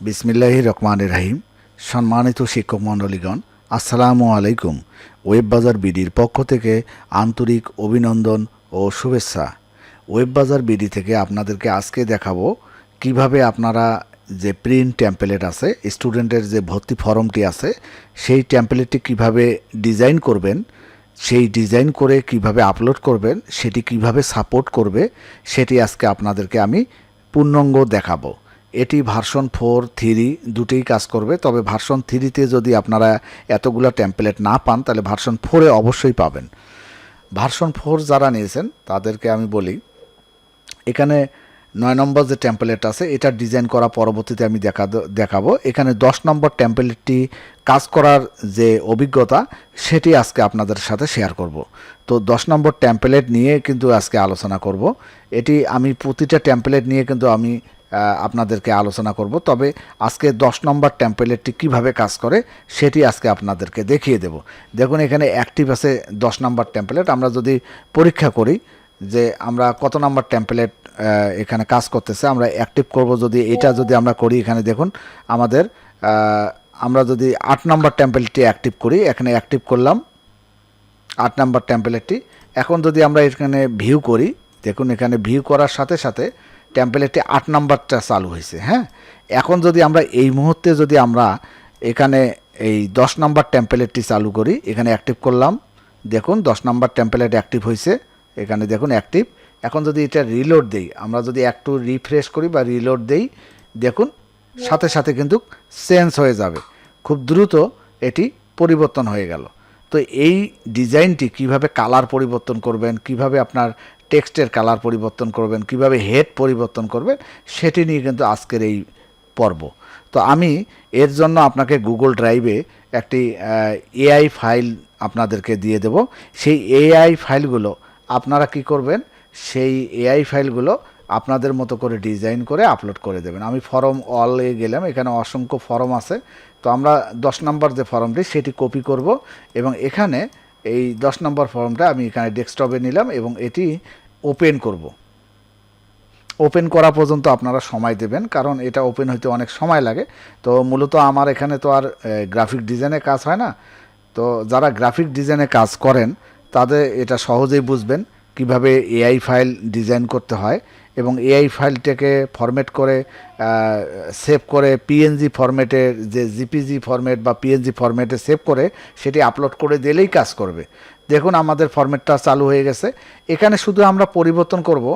বিসমিল্লাহি রহমান রাহিম। সম্মানিত শিক্ষক মণ্ডলীগণ, আসসালামু আলাইকুম। ওয়েব বাজার বিডির পক্ষ থেকে আন্তরিক অভিনন্দন ও শুভেচ্ছা। ওয়েব বাজার বিডি থেকে আপনাদেরকে আজকে দেখাবো কীভাবে আপনারা যে প্রিন্ট টেম্পলেট আছে স্টুডেন্টের যে ভর্তি ফর্মটি আছে, সেই টেম্পলেটটি কীভাবে ডিজাইন করবেন, সেই ডিজাইন করে কীভাবে আপলোড করবেন, সেটি কীভাবে সাপোর্ট করবে, সেটি আজকে আপনাদেরকে আমি পূর্ণাঙ্গ দেখাবো। এটি ভার্সন ফোর থ্রি দুটোই কাজ করবে। তবে ভার্সন থ্রিতে যদি আপনারা এতগুলো টেমপ্লেট না পান, তাহলে ভার্সন ফোরে অবশ্যই পাবেন। ভার্সন ফোর যারা নিয়েছেন, তাদেরকে আমি বলি, এখানে নয় নম্বর যে টেম্পলেট আছে, এটা ডিজাইন করা পরবর্তীতে আমি দেখা দেখাবো। এখানে দশ নম্বর টেম্পলেটটি কাজ করার যে অভিজ্ঞতা, সেটি আজকে আপনাদের সাথে শেয়ার করব। তো দশ নম্বর টেম্পলেট নিয়ে কিন্তু আজকে আলোচনা করব। এটি আমি প্রতিটা টেম্পলেট নিয়ে কিন্তু আমি আপনাদেরকে আলোচনা করব। তবে আজকে দশ নম্বর টেম্পলেটটি কীভাবে কাজ করে, সেটি আজকে আপনাদেরকে দেখিয়ে দেব। দেখুন, এখানে অ্যাক্টিভ আছে দশ নম্বর টেম্পলেট আমরা যদি পরীক্ষা করি যে আমরা কত নাম্বার টেম্পলেট এখানে কাজ করতেছে, আমরা অ্যাক্টিভ করব যদি এটা যদি আমরা করি এখানে, দেখুন, আমাদের আমরা যদি আট নাম্বার টেম্পলেটটি অ্যাক্টিভ করি, এখানে অ্যাক্টিভ করলাম আট নাম্বার টেম্পলেটটি এখন যদি আমরা এখানে ভিউ করি, দেখুন, এখানে ভিউ করার সাথে সাথে টেম্পলেটটি আট নাম্বারটা চালু হয়েছে হ্যাঁ? এখন যদি আমরা এই মুহূর্তে যদি আমরা এখানে এই দশ নাম্বার টেম্পলেটটি চালু করি, এখানে অ্যাক্টিভ করলাম, দেখুন দশ নাম্বার টেম্পলেট অ্যাক্টিভ হয়েছে, এখানে দেখুন অ্যাক্টিভ এখন যদি এটা রিলোড দেই, আমরা যদি একটু রিফ্রেশ করি বা রিলোড দেই, দেখুন সাথে সাথে কিন্তু চেঞ্জ হয়ে যাবে। খুব দ্রুত এটি পরিবর্তন হয়ে গেল। তো এই ডিজাইনটি কীভাবে কালার পরিবর্তন করবেন, কীভাবে আপনার টেক্সটের কালার পরিবর্তন করবেন, কীভাবে হেড পরিবর্তন করবেন, সেটি নিয়ে কিন্তু আজকের এই পর্ব। তো আমি এর জন্য আপনাকে গুগল ড্রাইভে একটি এআই ফাইল আপনাদেরকে দিয়ে দেব। সেই এআই ফাইলগুলো আপনারা কি করবেন, সেই এআই ফাইলগুলো আপনাদের মতো করে ডিজাইন করে আপলোড করে দেবেন। আমি ফর্ম অলে গেলাম, এখানে অসংখ্য ফর্ম আছে। তো আমরা দশ নম্বর যে ফর্মটি সেটি কপি করব এবং এখানে এই দশ নম্বর ফর্মটা আমি এখানে ডেস্কটপে নিলাম এবং এটি ওপেন করব। ওপেন করা পর্যন্ত আপনারা সময় দেবেন, কারণ এটা ওপেন হইতে অনেক সময় লাগে। তো মূলত আমার এখানে তো আর গ্রাফিক ডিজাইনে কাজ হয় না। তো যারা গ্রাফিক ডিজাইনে কাজ করেন, তাদের এটা সহজেই বুঝবেন কীভাবে এআই ফাইল ডিজাইন করতে হয় এবং এআই ফাইলটাকে ফরম্যাট করে সেভ করে পিএনজি ফরম্যাটের যে জিপিজি ফরম্যাট বা পিএনজি ফরম্যাটে সেভ করে, সেটি আপলোড করে দিলেই কাজ করবে। দেখুন আমাদের ফরম্যাটটা চালু হয়ে গেছে। এখানে শুধু আমরা পরিবর্তন করব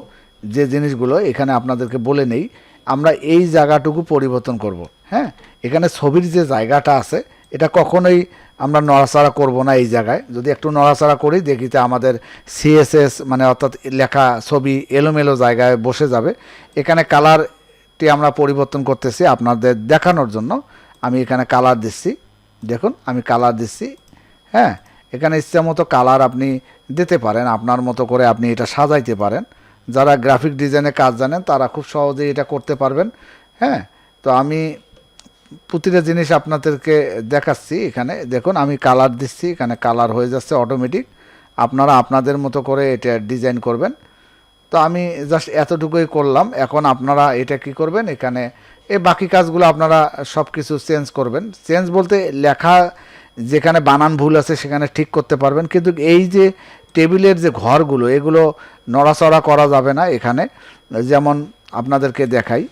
যে জিনিসগুলো এখানে আপনাদেরকে বলে নেই। আমরা এই জায়গাটুকু পরিবর্তন করব হ্যাঁ? এখানে ছবির যে জায়গাটা আছে, এটা কখনোই আমরা নড়াচড়া করব না এই জায়গায়। যদি একটু নড়াচড়া করি দেখিতে আমাদের সিএসএস মানে অর্থাৎ লেখা ছবি এলোমেলো জায়গায় বসে যাবে। এখানে কালারটি আমরা পরিবর্তন করতেছি আপনাদের দেখানোর জন্য। আমি এখানে কালার দিচ্ছি। দেখুন, আমি কালার দিচ্ছি হ্যাঁ? এখানে ইচ্ছা মতো কালার আপনি দিতে পারেন, আপনার মতো করে আপনি এটা সাজাইতে পারেন। যারা গ্রাফিক ডিজাইনে কাজ জানেন, তারা খুব সহজেই এটা করতে পারবেন। হ্যাঁ তো আমি প্রতিটা জিনিস আপনাদেরকে দেখাচ্ছি এখানে। দেখুন, আমি কালার দিচ্ছি, এখানে কালার হয়ে যাচ্ছে অটোমেটিক আপনারা আপনাদের মতো করে এটা ডিজাইন করবেন। তো আমি জাস্ট এতটুকুই করলাম। এখন আপনারা এটা কি করবেন? এখানে এই বাকি কাজগুলো আপনারা সব কিছু চেঞ্জ করবেন। চেঞ্জ বলতে লেখা যেখানে বানান ভুল আছে সেখানে ঠিক করতে পারবেন। কিন্তু এই যে টেবিলের যে ঘরগুলো, এগুলো নড়াচড়া করা যাবে না এখানে। যেমন আপনাদেরকে দেখাই।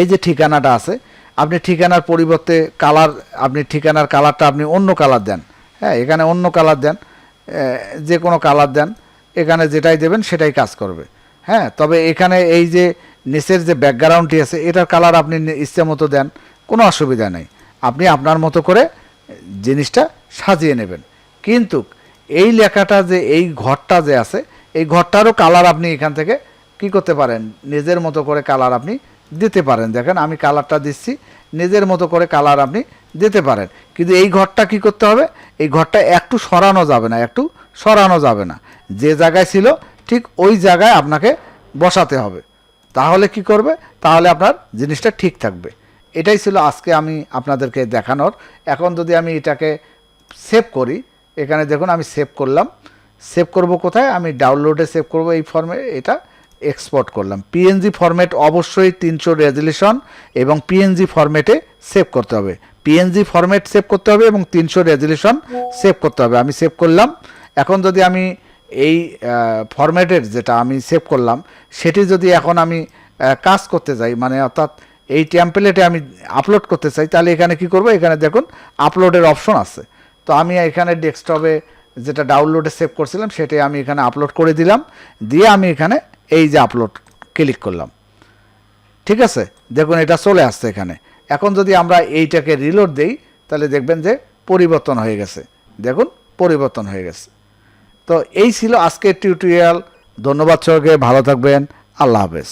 এই যে ঠিকানাটা আছে, আপনি ঠিকানার পরিবর্তে কালার, আপনি ঠিকানার কালারটা আপনি অন্য কালার দেন। হ্যাঁ এখানে অন্য কালার দেন যে কোনো কালার দেন, এখানে যেটাই দেবেন সেটাই কাজ করবে। হ্যাঁ তবে এখানে এই যে নিচের যে ব্যাকগ্রাউন্ডটি আছে, এটার কালার আপনি ইচ্ছে মতো দেন, কোনো অসুবিধা নেই। আপনি আপনার মতো করে জিনিসটা সাজিয়ে নেবেন। কিন্তু এই লেখাটা যে, এই ঘরটা যে আছে, এই ঘরটারও কালার আপনি এখান থেকে কি করতে পারেন? নিজের মতো করে কালার আপনি দিতে পারেন। দেখেন, আমি কালারটা দিচ্ছি, নিজের মতো করে কালার আপনি দিতে পারেন। কিন্তু এই ঘরটা কি করতে হবে? এই ঘরটা একটু সরানো যাবে না, একটু সরানো যাবে না। যে জায়গায় ছিল, ঠিক ওই জায়গায় আপনাকে বসাতে হবে। তাহলে কি করবে? তাহলে আপনার জিনিসটা ঠিক থাকবে। এটাই ছিল আজকে আমি আপনাদেরকে দেখানোর। এখন যদি আমি এটাকে সেভ করি, এখানে দেখুন আমি সেভ করলাম। সেভ করব কোথায়? আমি ডাউনলোডে সেভ করব এই ফর্মে এটা এক্সপোর্ট করলাম। পিএনজি ফরম্যাট অবশ্যই তিনশো রেজলিউশন এবং পিএনজি ফরম্যাটে সেভ করতে হবে। পিএনজি ফরম্যাট সেভ করতে হবে এবং তিনশো রেজলিউশন সেভ করতে হবে। আমি সেভ করলাম। এখন যদি আমি এই ফরম্যাটের যেটা আমি সেভ করলাম, সেটি যদি এখন আমি কাজ করতে যাই মানে অর্থাৎ এই টেমপ্লেটে আমি আপলোড করতে চাই, তাহলে এখানে কি করব? এখানে দেখুন আপলোডের অপশন আছে। তো আমি এখানে ডেস্কটপে যেটা ডাউনলোডে সেভ করছিলাম, সেটাই আমি এখানে আপলোড করে দিলাম। দিয়ে আমি এখানে এই যে আপলোড ক্লিক করলাম। ঠিক আছে? দেখুন, এটা চলে আসছে এখানে। এখন যদি আমরা এইটাকে রিলোড দেই, তাহলে দেখবেন যে পরিবর্তন হয়ে গেছে। দেখুন, পরিবর্তন হয়ে গেছে। তো এই ছিল আজকের টিউটোরিয়াল ধন্যবাদ সবাইকে। ভালো থাকবেন। আল্লাহ হাফেজ।